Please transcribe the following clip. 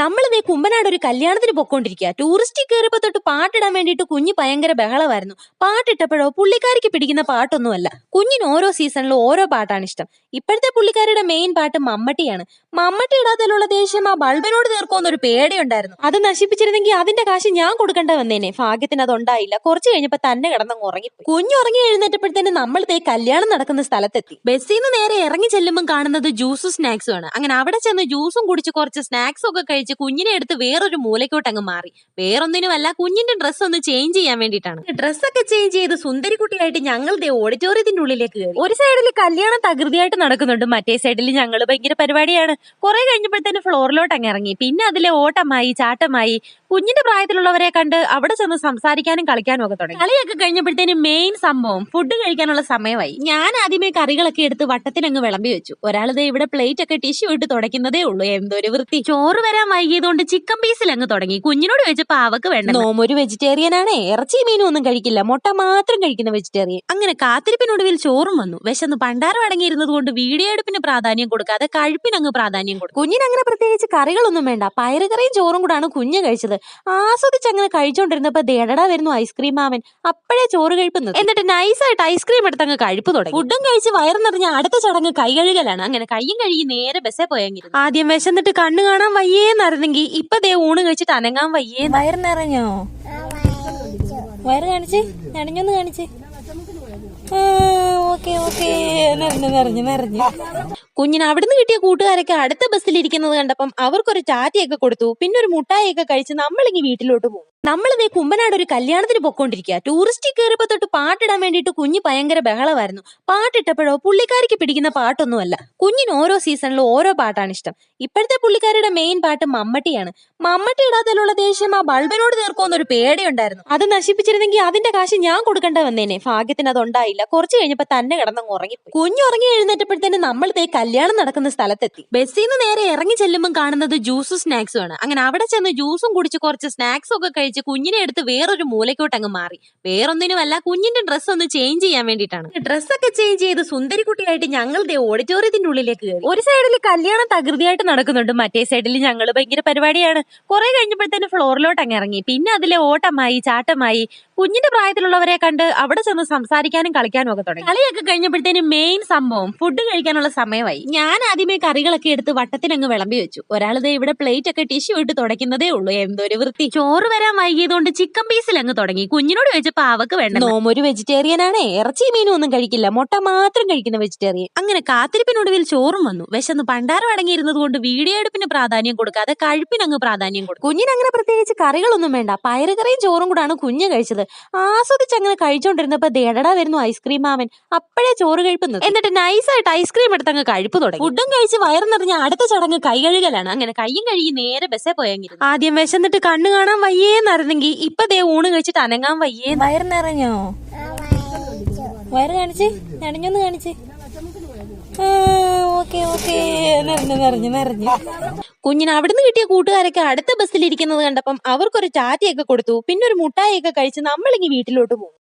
നമ്മളിതേ കുമ്പനാട് ഒരു കല്യാണത്തിന് പൊക്കോണ്ടിരിക്കുക ടൂറിസ്റ്റ് കയറിയപ്പോ തൊട്ട് പാട്ടിടാൻ വേണ്ടിയിട്ട് കുഞ്ഞ് ഭയങ്കര ബഹളമായിരുന്നു. പാട്ടിട്ടപ്പോഴോ പുള്ളിക്കാരിക്ക് പിടിക്കുന്ന പാട്ടൊന്നുമല്ല. കുഞ്ഞിന് ഓരോ സീസണിലും ഓരോ പാട്ടാണ് ഇഷ്ടം. ഇപ്പോഴത്തെ പുള്ളിക്കാരിയുടെ മെയിൻ പാട്ട് മമ്മട്ടിയാണ്. മമ്മട്ടി ഇടാത്തതിലുള്ള ദേഷ്യം ആ ബൾബിനോട് തീർക്കുമെന്നൊരു പേടിയുണ്ടായിരുന്നു. അത് നശിപ്പിച്ചിരുന്നെങ്കിൽ അതിന്റെ കാശ് ഞാൻ കൊടുക്കേണ്ട വന്നേനെ. ഭാഗ്യത്തിന് അത് ഉണ്ടായില്ല കുറച്ച് കഴിഞ്ഞപ്പോ തന്നെ കിടന്നങ്ങ് ഉറങ്ങി കുഞ്ഞു ഉറങ്ങി എഴുന്നേറ്റപ്പോഴത്തേന് നമ്മൾ ദേ കല്യാണം നടക്കുന്ന സ്ഥലത്തെത്തി. ബസ്സിൽ നിന്ന് നേരെ ഇറങ്ങി ചെല്ലുമ്പോൾ കാണുന്നത് ജ്യൂസും സ്നാക്സും ആണ്. അങ്ങനെ അവിടെ ചെന്ന് ജ്യൂസും കുടിച്ച് കുറച്ച് സ്നാക്സും ഒക്കെ കഴിച്ച് കുഞ്ഞിനെ എടുത്ത് വേറൊരു മൂലക്കോട്ട് അങ്ങ് മാറി. വേറൊന്നിനുമല്ല കുഞ്ഞിന്റെ ഡ്രസ്സ് ഒന്ന് ചേഞ്ച് ചെയ്യാൻ വേണ്ടിയിട്ടാണ്. ഡ്രസ്സൊക്കെ ചേഞ്ച് ചെയ്ത് സുന്ദരിക്കുട്ടിയായിട്ട് ഞങ്ങൾ ദേ ഓഡിറ്റോറിയത്തിന്റെ ഉള്ളിലേക്ക് കയറി. ഒരു സൈഡിൽ കല്യാണം തകൃതിയായിട്ട് നടക്കുന്നുണ്ട് മറ്റേ സൈഡിൽ ഞങ്ങൾ ഭയങ്കര പരിപാടിയാണ്. കുറെ കഴിഞ്ഞപ്പോഴത്തേന് ഫ്ലോറിലോട്ട് അങ്ങ് ഇറങ്ങി. പിന്നെ അതിലെ ഓട്ടമായി ചാട്ടമായി കുഞ്ഞിന്റെ പ്രായത്തിലുള്ളവരെ കണ്ട് അവിടെ ചെന്ന് സംസാരിക്കാനും കളിക്കാനും ഒക്കെ തുടങ്ങി. കളിയൊക്കെ കഴിഞ്ഞപ്പോഴത്തേന് മെയിൻ സംഭവം ഫുഡ് കഴിക്കാനുള്ള സമയമായി. ഞാൻ ആദ്യമേ കറികളൊക്കെ എടുത്ത് വട്ടത്തിനങ്ങ് വിളമ്പി വെച്ചു. ഒരാളിത് ഇവിടെ പ്ലേറ്റ് ഒക്കെ ടിഷ്യൂ ഇട്ട് തുടയ്ക്കുന്നതേ ഉള്ളൂ എന്തോ ഒരു വൃത്തി. ചോറ് വരാൻ വൈകിയതുകൊണ്ട് ചിക്കൻ പീസിൽ അങ്ങ് തുടങ്ങി. കുഞ്ഞിനോട് വെച്ചപ്പോ അവക്ക് വേണ്ട നോമൊരു വെജിറ്റേറിയൻ ആണ്. ഇറച്ചി മീനും ഒന്നും കഴിക്കില്ല. മുട്ട മാത്രം കഴിക്കുന്ന വെജിറ്റേറിയൻ അങ്ങനെ കാത്തിരിപ്പിനൊടുവിൽ ചോറും വന്നു. വിശന്ന് പണ്ടാരം അടങ്ങിയിരുന്നത് കൊണ്ട് വീഡിയോ എടുപ്പിന് പ്രാധാന്യം കൊടുക്കാതെ കഴിപ്പിനങ്ങ് പ്രാധാന്യം കൊടുക്കും കുഞ്ഞിന് അങ്ങനെ പ്രത്യേകിച്ച് കറികളൊന്നും വേണ്ട. പയറുകറിയും ചോറും കൂടാണ് കുഞ്ഞ് കഴിച്ചത്. ആസ്വദിച്ച് അങ്ങനെ കഴിച്ചോണ്ടിരുന്നപ്പോ ദേടടാ വരുന്നു ഐസ്ക്രീം മാമൻ. അപ്പോഴേ ചോറ് കഴിപ്പുന്നത്. എന്നിട്ട് നൈസായിട്ട് ഐസ്ക്രീം എടുത്ത് അങ്ങ് കഴിപ്പ് തുടങ്ങി. ഫുഡും കഴിച്ച് വയറ് നിറഞ്ഞ അടുത്ത ചടങ്ങ് കൈ കഴുകലാണ് അങ്ങനെ കൈയും കഴുകി നേരെ ബസ്സേ പോയെങ്കിൽ ആദ്യം വിശന്നിട്ട് കണ്ണു കാണാൻ വയ്യേന്നായിരുന്നെങ്കിൽ ഇപ്പൊ ദേ ഊണ് കഴിച്ചിട്ട് അനങ്ങാൻ വയ്യേ വയറ് നിറഞ്ഞോ വയറ് കാണിച്ച് നനഞ്ഞൊന്ന് കാണിച്ച്. Okay okay. നിറഞ്ഞു നിറഞ്ഞു നിറഞ്ഞു കുഞ്ഞിന് അവിടുന്ന് കിട്ടിയ കൂട്ടുകാരൊക്കെ അടുത്ത ബസ്സിൽ ഇരിക്കുന്നത് കണ്ടപ്പം അവർക്കൊരു ചാറ്റയൊക്കെ കൊടുത്തു. പിന്നെ ഒരു മുട്ടായിയൊക്കെ കഴിച്ച് നമ്മളിങ്ങി വീട്ടിലോട്ട് പോകും നമ്മളിതേ കുമ്പനാട് ഒരു കല്യാണത്തിന് പൊക്കോണ്ടിരിക്കുക ടൂറിസ്റ്റ് കയറിയപ്പോ തൊട്ട് പാട്ടിടാൻ വേണ്ടിട്ട് കുഞ്ഞ് ഭയങ്കര ബഹളമായിരുന്നു. പാട്ടിട്ടപ്പോഴോ പുള്ളിക്കാരിക്ക് പിടിക്കുന്ന പാട്ടൊന്നുമല്ല. കുഞ്ഞിന് ഓരോ സീസണിലും ഓരോ പാട്ടാണ് ഇഷ്ടം. ഇപ്പോഴത്തെ പുള്ളിക്കാരിയുടെ മെയിൻ പാട്ട് മമ്മട്ടിയാണ്. മമ്മട്ടി ഇടാത്തതിലുള്ള ദേഷ്യം ആ ബൾബിനോട് തീർക്കുമെന്നൊരു പേടിയുണ്ടായിരുന്നു. അത് നശിപ്പിച്ചിരുന്നെങ്കിൽ അതിന്റെ കാശ് ഞാൻ കൊടുക്കേണ്ട വന്നേനെ. ഭാഗ്യത്തിന് അത് ഉണ്ടായില്ല കുറച്ച് കഴിഞ്ഞപ്പോ തന്നെ കിടന്നങ്ങ് ഉറങ്ങി കുഞ്ഞു ഉറങ്ങി എഴുന്നേറ്റപ്പോഴത്തേന് നമ്മൾ ദേ കല്യാണം നടക്കുന്ന സ്ഥലത്തെത്തി. ബസ്സിൽ നിന്ന് നേരെ ഇറങ്ങി ചെല്ലുമ്പോൾ കാണുന്നത് ജ്യൂസും സ്നാക്സും ആണ്. അങ്ങനെ അവിടെ ചെന്ന് ജ്യൂസും കുടിച്ച് കുറച്ച് സ്നാക്സും ഒക്കെ കഴിച്ച് കുഞ്ഞിനെ എടുത്ത് വേറൊരു മൂലക്കോട്ട് അങ്ങ് മാറി. വേറൊന്നിനുമല്ല കുഞ്ഞിന്റെ ഡ്രസ്സ് ഒന്ന് ചേഞ്ച് ചെയ്യാൻ വേണ്ടിയിട്ടാണ്. ഡ്രസ്സൊക്കെ ചേഞ്ച് ചെയ്ത് സുന്ദരിക്കുട്ടിയായിട്ട് ഞങ്ങൾ ദേ ഓഡിറ്റോറിയത്തിന്റെ ഉള്ളിലേക്ക് കയറി ഒരു സൈഡിൽ കല്യാണം തകൃതിയായിട്ട് നടക്കുന്നുണ്ട് മറ്റേ സൈഡിൽ ഞങ്ങൾ ഭയങ്കര പരിപാടിയാണ്. കുറെ കഴിഞ്ഞപ്പോഴത്തേന് ഫ്ലോറിലോട്ട് അങ്ങ് ഇറങ്ങി. പിന്നെ അതിലെ ഓട്ടമായി ചാട്ടമായി കുഞ്ഞിന്റെ പ്രായത്തിലുള്ളവരെ കണ്ട് അവിടെ ചെന്ന് സംസാരിക്കാനും കളിക്കാനും ഒക്കെ തുടങ്ങി. കളിയൊക്കെ കഴിഞ്ഞപ്പോഴത്തേന് മെയിൻ സംഭവം ഫുഡ് കഴിക്കാനുള്ള സമയമായി. ഞാൻ ആദ്യമേ കറികളൊക്കെ എടുത്ത് വട്ടത്തിനങ്ങ് വിളമ്പി വെച്ചു. ഒരാളിത് ഇവിടെ പ്ലേറ്റ് ഒക്കെ ടിഷ്യൂ ഇട്ട് തുടക്കുന്നതേ ഉള്ളൂ. എന്തൊരു വൃത്തി. ചോറ് വരാൻ വൈകിയതുകൊണ്ട് ചിക്കൻ പീസിൽ അങ്ങ് തുടങ്ങി. കുഞ്ഞിനോട് വെച്ചപ്പോ അവക്ക് വേണ്ട ഒരു വെജിറ്റേറിയൻ ആണ്. ഇറച്ചി മീനും ഒന്നും കഴിക്കില്ല. മുട്ട മാത്രം കഴിക്കുന്ന വെജിറ്റേറിയൻ അങ്ങനെ കാത്തിരിപ്പിനൊടുവിൽ ചോറും വന്നു. വിശന്ന് പണ്ടാരം അടങ്ങിയിരുന്നത് കൊണ്ട് വീഡിയോ എടുപ്പിന് പ്രാധാന്യം കൊടുക്കാതെ കഴിപ്പിനങ്ങ് പ്രാധാന്യം കൊടുക്കും കുഞ്ഞിന് അങ്ങനെ പ്രത്യേകിച്ച് കറികളൊന്നും വേണ്ട. പയറുകറിയും ചോറും കൂടാണ് കുഞ്ഞ് കഴിച്ചത്. ആസ്വദിച്ച് അങ്ങനെ കഴിച്ചോണ്ടിരുന്നപ്പോ ദേടടാ വരുന്നു ഐസ്ക്രീം മാമൻ. അപ്പോഴേ ചോറ് കഴിപ്പുന്നു എന്നിട്ട് നൈസായിട്ട് ഐസ്ക്രീം എടുത്ത് അങ്ങ് കഴിപ്പ് തുടങ്ങി. ഫുഡും കഴിച്ച് വയറ് നിറഞ്ഞ അടുത്ത ചടങ്ങ് കൈ കഴുകലാണ് അങ്ങനെ കൈയും കഴുകി നേരെ ബസ്സേ പോയെങ്കിൽ ആദ്യം വിശന്നിട്ട് കണ്ണു കാണാൻ വയ്യേന്നായിരുന്നെങ്കിൽ ഇപ്പൊ ദേ ഊണ് കഴിച്ചിട്ട് അനങ്ങാൻ വയ്യേ. വയറ് നിറഞ്ഞോ വയറ് കാണിച്ച്. നനഞ്ഞൊന്ന് കാണിച്ച്. Okay okay. നിറഞ്ഞു നിറഞ്ഞു നിറഞ്ഞു കുഞ്ഞിന് അവിടുന്ന് കിട്ടിയ കൂട്ടുകാരൊക്കെ അടുത്ത ബസ്സിൽ ഇരിക്കുന്നത് കണ്ടപ്പം അവർക്കൊരു ചാറ്റയൊക്കെ കൊടുത്തു. പിന്നെ ഒരു മുട്ടായിയൊക്കെ കഴിച്ച് നമ്മളിങ്ങി വീട്ടിലോട്ട് പോകും